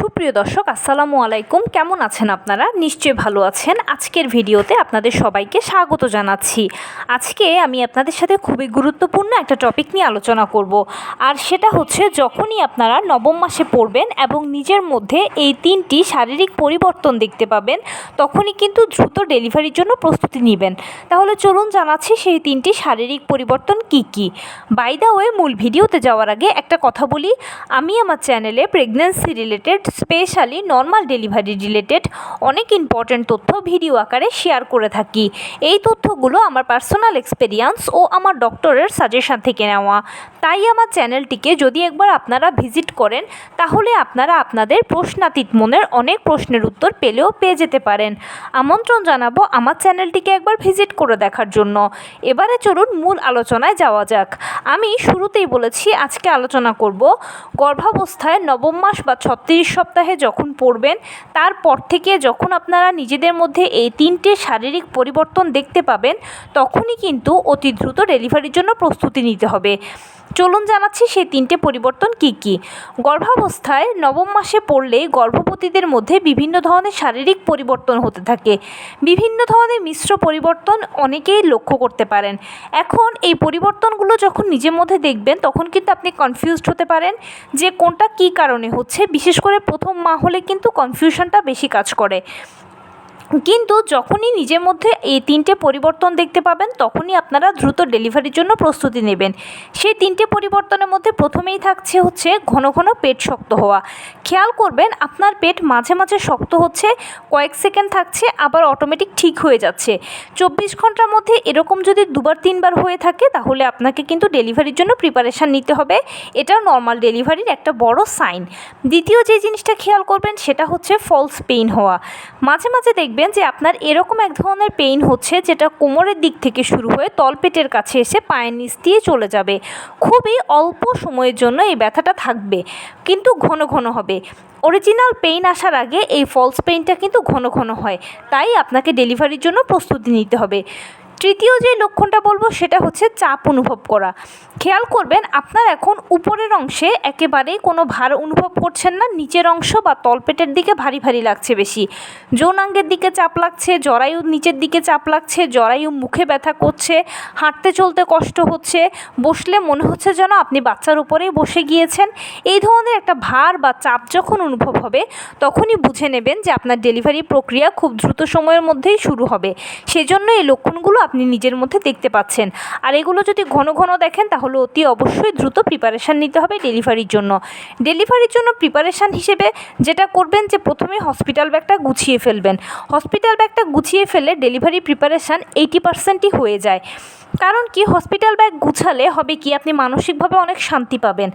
সুপ্রিয় দর্শক, আসসালামু আলাইকুম। কেমন আছেন আপনারা? নিশ্চয়ই ভালো আছেন। আজকের ভিডিওতে আপনাদের সবাইকে স্বাগত জানাচ্ছি। আজকে আমি আপনাদের সাথে খুবই গুরুত্বপূর্ণ একটা টপিক নিয়ে আলোচনা করব। আর সেটা হচ্ছে, যখনই আপনারা নবম মাসে পড়বেন এবং নিজের মধ্যে এই তিনটি শারীরিক পরিবর্তন দেখতে পাবেন, তখনই কিন্তু দ্রুত ডেলিভারির জন্য প্রস্তুতি নেবেন। তাহলে চলুন জানাচ্ছি, সেই তিনটি শারীরিক পরিবর্তন কি কি? বাই দ্য ওয়ে মূল ভিডিওতে যাওয়ার আগে একটা কথা বলি। আমি আমার চ্যানেলে pregnancy related specially normal delivery related অনেক ইম্পর্ট্যান্ট তথ্য ভিডিও আকারে শেয়ার করে থাকি। এই তথ্যগুলো আমার পার্সোনাল এক্সপেরিয়েন্স ও আমার ডক্টরের সাজেশন থেকে নেওয়া। তাই আমার চ্যানেলটিকে যদি একবার আপনারা ভিজিট করেন, তাহলে আপনারা আপনাদের প্রশ্নাতীত মনের অনেক প্রশ্নের উত্তর পেলেও পেয়ে যেতে পারেন। আমন্ত্রণ জানাব আমার চ্যানেলটিকে একবার ভিজিট করে দেখার জন্য। এবারে চলুন মূল আলোচনায় যাওয়া যাক। আমি শুরুতেই বলেছি, আজকে আলোচনা করব গর্ভাবস্থায় নবম মাস বা ছত্রিশ সপ্তাহে যখন পড়বেন, তারপর থেকে যখন আপনারা নিজেদের মধ্যে এই তিনটে শারীরিক পরিবর্তন দেখতে পাবেন, তখনই কিন্তু অতি দ্রুত ডেলিভারির জন্য প্রস্তুতি নিতে হবে। চলুন জানাচ্ছি সেই তিনটে পরিবর্তন কি কি। গর্ভাবস্থায় নবম মাসে পড়লে গর্ভবতীদের মধ্যে বিভিন্ন ধরনের শারীরিক পরিবর্তন হতে থাকে। বিভিন্ন ধরনের মিশ্র পরিবর্তন অনেকেই লক্ষ্য করতে পারেন। এখন এই পরিবর্তনগুলো যখন নিজের মধ্যে দেখবেন, তখন কিন্তু আপনি কনফিউজড হতে পারেন যে কোনটা কী কারণে হচ্ছে। বিশেষ করে প্রথম মা হলে কিন্তু কনফিউশনটা বেশি কাজ করে। কিন্তু যখনই নিজের মধ্যে এই তিনটে পরিবর্তন দেখতে পাবেন, তখনই আপনারা দ্রুত ডেলিভারির জন্য প্রস্তুতি নেবেন। সেই তিনটে পরিবর্তনের মধ্যে প্রথমেই থাকছে হচ্ছে ঘন ঘন পেট শক্ত হওয়া। খেয়াল করবেন, আপনার পেট মাঝে মাঝে শক্ত হচ্ছে, কয়েক সেকেন্ড থাকছে, আবার অটোমেটিক ঠিক হয়ে যাচ্ছে। চব্বিশ ঘণ্টার মধ্যে এরকম যদি দুবার, তিনবার হয়ে থাকে, তাহলে আপনাকে কিন্তু ডেলিভারির জন্য প্রিপারেশান নিতে হবে। এটাও নর্মাল ডেলিভারির একটা বড় সাইন। দ্বিতীয় যে জিনিসটা খেয়াল করবেন, সেটা হচ্ছে ফলস পেইন হওয়া। মাঝে মাঝে দেখবেন যে আপনার এরকম এক ধরনের পেইন হচ্ছে যেটা কোমরের দিক থেকে শুরু হয়ে তলপেটের কাছে এসে পায়ের নিচ দিয়ে চলে যাবে। খুবই অল্প সময়ের জন্য এই ব্যথাটা থাকবে, কিন্তু ঘন ঘন হবে। অরিজিনাল পেইন আসার আগে এই ফলস পেইনটা কিন্তু ঘন ঘন হয়, তাই আপনাকে ডেলিভারির জন্য প্রস্তুতি নিতে হবে। তৃতীয় যে লক্ষণটা বলব সেটা হচ্ছে চাপ অনুভব করা। খেয়াল করবেন আপনার এখন উপরের অংশে একেবারেই কোনো ভার অনুভব করছেন না, নিচের অংশ বা তলপেটের দিকে ভারী ভারী লাগছে বেশি। যৌনাঙ্গের দিকে চাপ লাগছে জরায়ুর নিচের দিকে চাপ লাগছে, জরায়ু মুখে ব্যথা করছে, হাঁটতে চলতে কষ্ট হচ্ছে, বসলে মনে হচ্ছে যেন আপনি বাচ্চার উপরেই বসে গিয়েছেন। এই ধরনের একটা ভার বা চাপ যখন অনুভব হবে, তখনই বুঝে নেবেন যে আপনার ডেলিভারি প্রক্রিয়া খুব দ্রুত সময়ের মধ্যেই শুরু হবে। সেজন্য এই লক্ষণগুলো আপনি নিজের মধ্যে দেখতে পাচ্ছেন। আর এগুলো যদি ঘন ঘন দেখেন, তাহলে অতি অবশ্যই দ্রুত প্রিপারেশান নিতে হবে ডেলিভারির জন্য। ডেলিভারির জন্য প্রিপারেশান হিসেবে যেটা করবেন যে, প্রথমে হসপিটাল ব্যাগটা গুছিয়ে ফেলবেন। হসপিটাল ব্যাগটা গুছিয়ে ফেলে ডেলিভারি প্রিপারেশান এইটি পার্সেন্টই হয়ে যায়। কারণ কি? হসপিটাল ব্যাগ গুছালে হবে কি? আপনি মানসিকভাবে অনেক শান্তি পাবেন।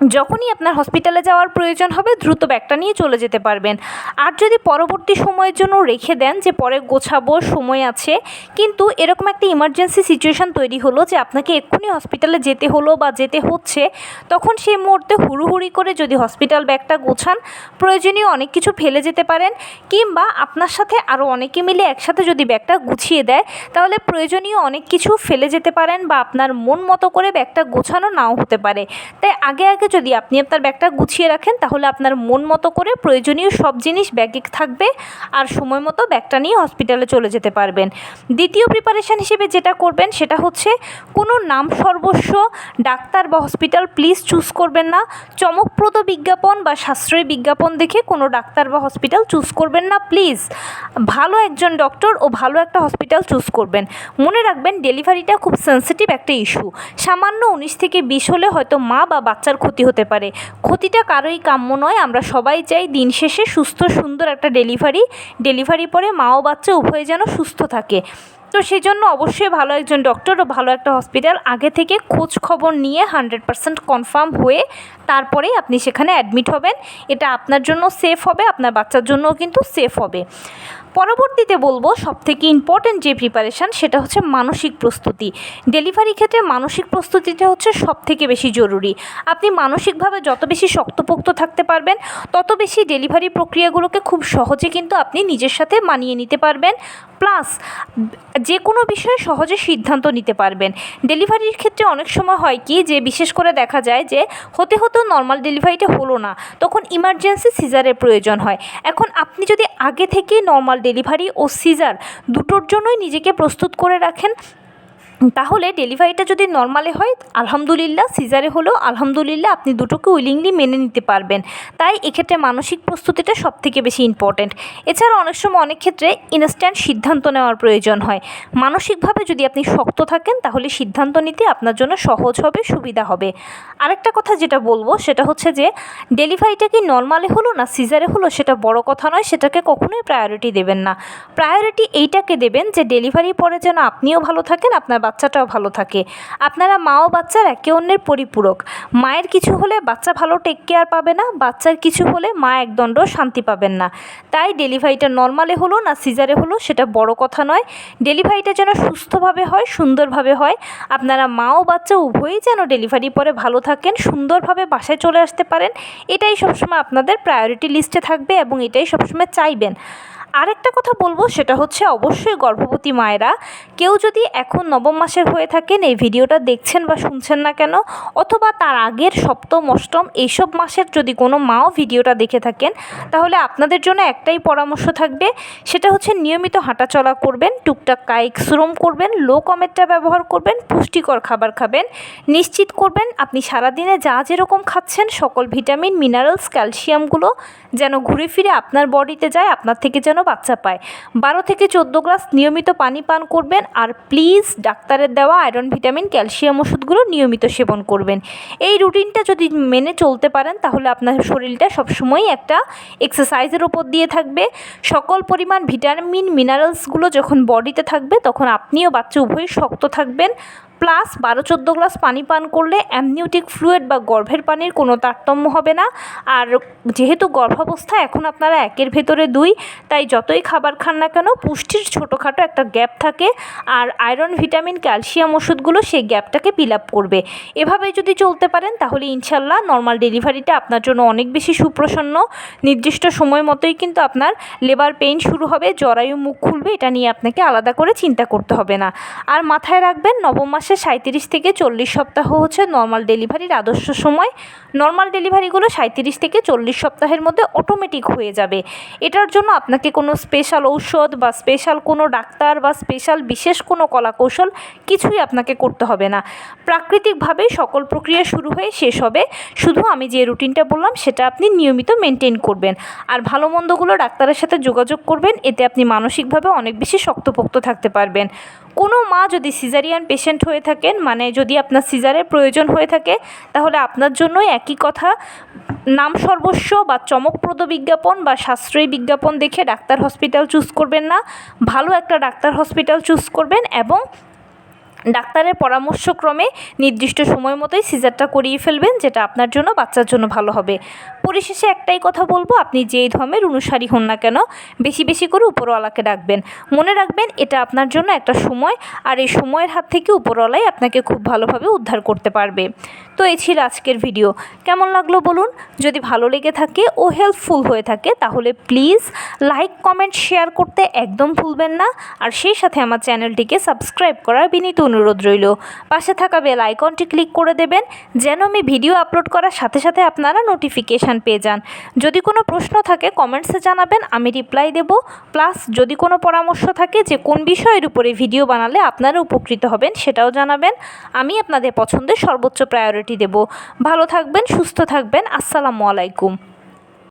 যখনই আপনার হসপিটালে যাওয়ার প্রয়োজন হবে, দ্রুত ব্যাগটা নিয়ে চলে যেতে পারবেন। আর যদি পরবর্তী সময়ের জন্য রেখে দেন যে পরে গোছাবো, সময় আছে, কিন্তু এরকম একটা ইমার্জেন্সি সিচুয়েশান তৈরি হলো যে আপনাকে এক্ষুনি হসপিটালে যেতে হলো বা যেতে হচ্ছে, তখন সেই মুহূর্তে হুড়ুহুড়ি করে যদি হসপিটাল ব্যাগটা গোছান, প্রয়োজনীয় অনেক কিছু ফেলে যেতে পারেন, কিংবা আপনার সাথে আরও অনেকে মিলে একসাথে যদি ব্যাগটা গুছিয়ে দেয়, তাহলে প্রয়োজনীয় অনেক কিছু ফেলে যেতে পারেন বা আপনার মন মতো করে ব্যাগটা গোছানো নাও হতে পারে। তাই আগে আগে যদি আপনি আপনার ব্যাগটা গুছিয়ে রাখেন, তাহলে আপনার মন মতো করে প্রয়োজনীয় সব জিনিস ব্যাগে থাকবে আর সময় মতো ব্যাগটা নিয়ে হসপিটালে চলে যেতে পারবেন। দ্বিতীয় প্রিপারেশান হিসেবে যেটা করবেন, সেটা হচ্ছে কোনো নাম সর্বস্ব, ডাক্তার বা হসপিটাল প্লিজ চুজ করবেন না, চমকপ্রদ বিজ্ঞাপন বা সাশ্রয়ী বিজ্ঞাপন দেখে কোনো ডাক্তার বা হসপিটাল চুজ করবেন না প্লিজ ভালো একজন ডক্টর ও ভালো একটা হসপিটাল চুজ করবেন। মনে রাখবেন ডেলিভারিটা খুব সেন্সিটিভ একটা ইস্যু সামান্য উনিশ থেকে বিশ হলে হয়তো মা বা বাচ্চার ক্ষতি হতে পারে। ক্ষতিটা কারোই কাম্য নয়, আমরা সবাই চাই দিন শেষে সুস্থ, সুন্দর একটা ডেলিভারি ডেলিভারি পরে মা ও বাচ্চা উভয়ে যেন সুস্থ থাকে। তো সেই জন্য অবশ্যই ভালো একজন ডক্টর ও ভালো একটা হসপিটাল আগে থেকে খোঁজ খবর নিয়ে হান্ড্রেড পারসেন্ট কনফার্ম হয়ে তারপরেই আপনি সেখানে অ্যাডমিট হবেন। এটা আপনার জন্য সেফ হবে, আপনার বাচ্চার জন্যও কিন্তু সেফ হবে। পরবর্তীতে বলব সবথেকে ইম্পর্ট্যান্ট যে প্রিপারেশান সেটা হচ্ছে মানসিক প্রস্তুতি। ডেলিভারি ক্ষেত্রে মানসিক প্রস্তুতিটা হচ্ছে সবথেকে বেশি জরুরি। আপনি মানসিকভাবে যত বেশি শক্তপোক্ত থাকতে পারবেন, তত বেশি ডেলিভারি প্রক্রিয়াগুলোকে খুব সহজে কিন্তু আপনি নিজের সাথে মানিয়ে নিতে পারবেন। প্লাস যে কোনো বিষয়ে সহজে সিদ্ধান্ত নিতে পারবেন। ডেলিভারির ক্ষেত্রে অনেক সময় হয় কি যে বিশেষ করে দেখা যায় যে হতে হতেও নর্মাল ডেলিভারিটা হলো না, তখন ইমার্জেন্সি সিজারের প্রয়োজন হয়। এখন আপনি যদি আগে থেকেই নর্মাল ডেলিভারি ও সিজার দুটোর জন্যই নিজেকে প্রস্তুত করে রাখেন তাহলে ডেলিভারিটা যদি নর্মালে হয়, আলহামদুলিল্লাহ সিজারে হলেও আলহামদুলিল্লাহ আপনি দুটোকে উইলিংলি মেনে নিতে পারবেন। তাই এক্ষেত্রে মানসিক প্রস্তুতিটা সব থেকে বেশি ইম্পর্ট্যান্ট এছাড়া অনেক সময় অনেক ক্ষেত্রে ইনস্ট্যান্ট সিদ্ধান্ত নেওয়ার প্রয়োজন হয়। মানসিকভাবে যদি আপনি শক্ত থাকেন, তাহলে সিদ্ধান্ত নিতে আপনার জন্য সহজ হবে, সুবিধা হবে। আরেকটা কথা যেটা বলব, সেটা হচ্ছে যে ডেলিভারিটা কি নর্মালে হলো না সিজারে হলো, সেটা বড় কথা নয়, সেটাকে কখনোই প্রায়োরিটি দেবেন না। প্রায়োরিটি এইটাকে দেবেন যে ডেলিভারি পরে যেন আপনিও ভালো থাকেন, আপনার বাচ্চাটাও ভালো থাকে। আপনারা মা ও বাচ্চার একে অন্যের পরিপূরক। মায়ের কিছু হলে বাচ্চা ভালো টেক কেয়ার পাবে না, বাচ্চার কিছু হলে মা একদণ্ড শান্তি পাবেন না। তাই ডেলিভারিটা নর্মালে হলো না সিজারে হলো সেটা বড় কথা নয়। ডেলিভারিটা যেন সুস্থভাবে হয়, সুন্দরভাবে হয়, আপনারা মা ও বাচ্চা উভয়ই যেন ডেলিভারি পরে ভালো থাকেন, সুন্দরভাবে বাসায় চলে আসতে পারেন, এটাই সবসময় আপনাদের প্রায়োরিটি লিস্টে থাকবে এবং এটাই সবসময় চাইবেন। আরেকটা কথা বলব, সেটা হচ্ছে অবশ্যই গর্ভবতী মায়েরা, কেউ যদি এখন নবম মাসের হয়ে থাকেন, এই ভিডিওটা দেখছেন বা শুনছেন না কেন, অথবা তার আগের সপ্তম, অষ্টম, এইসব মাসের যদি কোনো মাও ভিডিওটা দেখে থাকেন, তাহলে আপনাদের জন্য একটাই পরামর্শ থাকবে, সেটা হচ্ছে নিয়মিত হাঁটাচলা করবেন, টুকটাক কায়িক শ্রম করবেন, লো কমেরটা ব্যবহার করবেন, পুষ্টিকর খাবার খাবেন, নিশ্চিত করবেন আপনি সারাদিনে যা যেরকম খাচ্ছেন, সকল ভিটামিন, মিনারেলস, ক্যালসিয়ামগুলো যেন ঘুরে ফিরে আপনার বডিতে যায়, আপনার থেকে যেন বাচ্চা পায়। বারো থেকে চোদ্দ গ্লাস নিয়মিত পানি পান করবেন আর প্লিজ ডাক্তারের দেওয়া আয়রন, ভিটামিন, ক্যালসিয়াম ওষুধগুলো নিয়মিত সেবন করবেন। এই রুটিনটা যদি মেনে চলতে পারেন, তাহলে আপনার শরীরটা সবসময়ই একটা এক্সারসাইজের ওপর দিয়ে থাকবে। সকল পরিমাণ ভিটামিন, মিনারেলসগুলো যখন বডিতে থাকবে, তখন আপনিও বাচ্চা উভয়ই শক্ত থাকবেন। প্লাস বারো চোদ্দ গ্লাস পানি পান করলে অ্যামনিউটিক ফ্লুয়েড বা গর্ভের পানির কোনো তারতম্য হবে না। আর যেহেতু গর্ভাবস্থা এখন আপনারা একের ভেতরে দুই, তাই যতই খাবার খান না কেন পুষ্টির ছোটোখাটো একটা গ্যাপ থাকে আর আয়রন, ভিটামিন, ক্যালসিয়াম ওষুধগুলো সেই গ্যাপটাকে ফিল আপ করবে। এভাবে যদি চলতে পারেন, তাহলে ইনশাল্লাহ নর্মাল ডেলিভারিটা আপনার জন্য অনেক বেশি সুপ্রসন্ন। নির্দিষ্ট সময় মতোই কিন্তু আপনার লেবার পেইন শুরু হবে জরায়ু মুখ খুলবে, এটা নিয়ে আপনাকে আলাদা করে চিন্তা করতে হবে না। আর মাথায় রাখবেন, নবম মাসে সাঁত্রিশ থেকে চল্লিশ সপ্তাহ হচ্ছে নর্মাল ডেলিভারির আদর্শ সময়। নর্মাল ডেলিভারিগুলো সাঁত্রিশ থেকে চল্লিশ সপ্তাহের মধ্যে অটোমেটিক হয়ে যাবে। এটার জন্য আপনাকে কোনো স্পেশাল ঔষধ বা স্পেশাল কোনো ডাক্তার বা স্পেশাল বিশেষ কোনো কলাকৌশল কিছুই আপনাকে করতে হবে না। প্রাকৃতিকভাবেই সকল প্রক্রিয়া শুরু হয়ে শেষ হবে। শুধু আমি যে রুটিনটা বললাম, সেটা আপনি নিয়মিত মেনটেন করবেন। আর ভালো মন্দগুলো ডাক্তারের সাথে যোগাযোগ করবেন, এতে আপনি মানসিকভাবে অনেক বেশি শক্তপোক্ত থাকতে পারবেন। কোনো মা যদি সিজারিয়ান পেশেন্ট হয়ে থাকেন মানে যদি আপনার সিজারের প্রয়োজন হয়ে থাকে, তাহলে আপনার জন্যই একই কথা। নাম সর্বস্ব বা চমকপ্রদ বিজ্ঞাপন বা সাশ্রয়ী বিজ্ঞাপন দেখে ডাক্তার হসপিটাল চুজ করবেন না। ভালো একটা ডাক্তার হসপিটাল চুজ করবেন এবং ডাক্তারের পরামর্শক্রমে নির্দিষ্ট সময় মতোই সিজারটা করিয়ে ফেলবেন, যেটা আপনার জন্য বাচ্চার জন্য ভালো হবে। পরিশেষে একটাই কথা বলব, আপনি যেই ধর্মের অনুসারী হন না কেন, বেশি বেশি করে উপরওয়ালাকে ডাকবেন। মনে রাখবেন, এটা আপনার জন্য একটা সময়, আর এই সময়ের হাত থেকে উপরওয়ালাই আপনাকে খুব ভালোভাবে উদ্ধার করতে পারবে। তো এই ছিল আজকের ভিডিও। কেমন লাগল বলুন? যদি ভালো লেগে থাকে ও হেল্পফুল হয়ে থাকে, তাহলে প্লিজ লাইক, কমেন্ট, শেয়ার করতে একদম ভুলবেন না। আর সেই সাথে আমার চ্যানেলটিকে সাবস্ক্রাইব করার বিনীত অনুরোধ রইল। পাশে থাকা বেল আইকনটি ক্লিক করে দেবেন, যেন আমি ভিডিও আপলোড করার সাথে সাথে আপনারা নোটিফিকেশান পেয়ে যান। যদি কোনো প্রশ্ন থাকে কমেন্টসে জানাবেন, আমি রিপ্লাই দেব। প্লাস যদি কোনো পরামর্শ থাকে যে কোন বিষয়ের উপরে ভিডিও বানালে আপনারা উপকৃত হবেন, সেটাও জানাবেন। আমি আপনাদের পছন্দের সর্বোচ্চ প্রায়োরিটি দেব। ভালো থাকবেন, সুস্থ থাকবেন। আসসালামু আলাইকুম।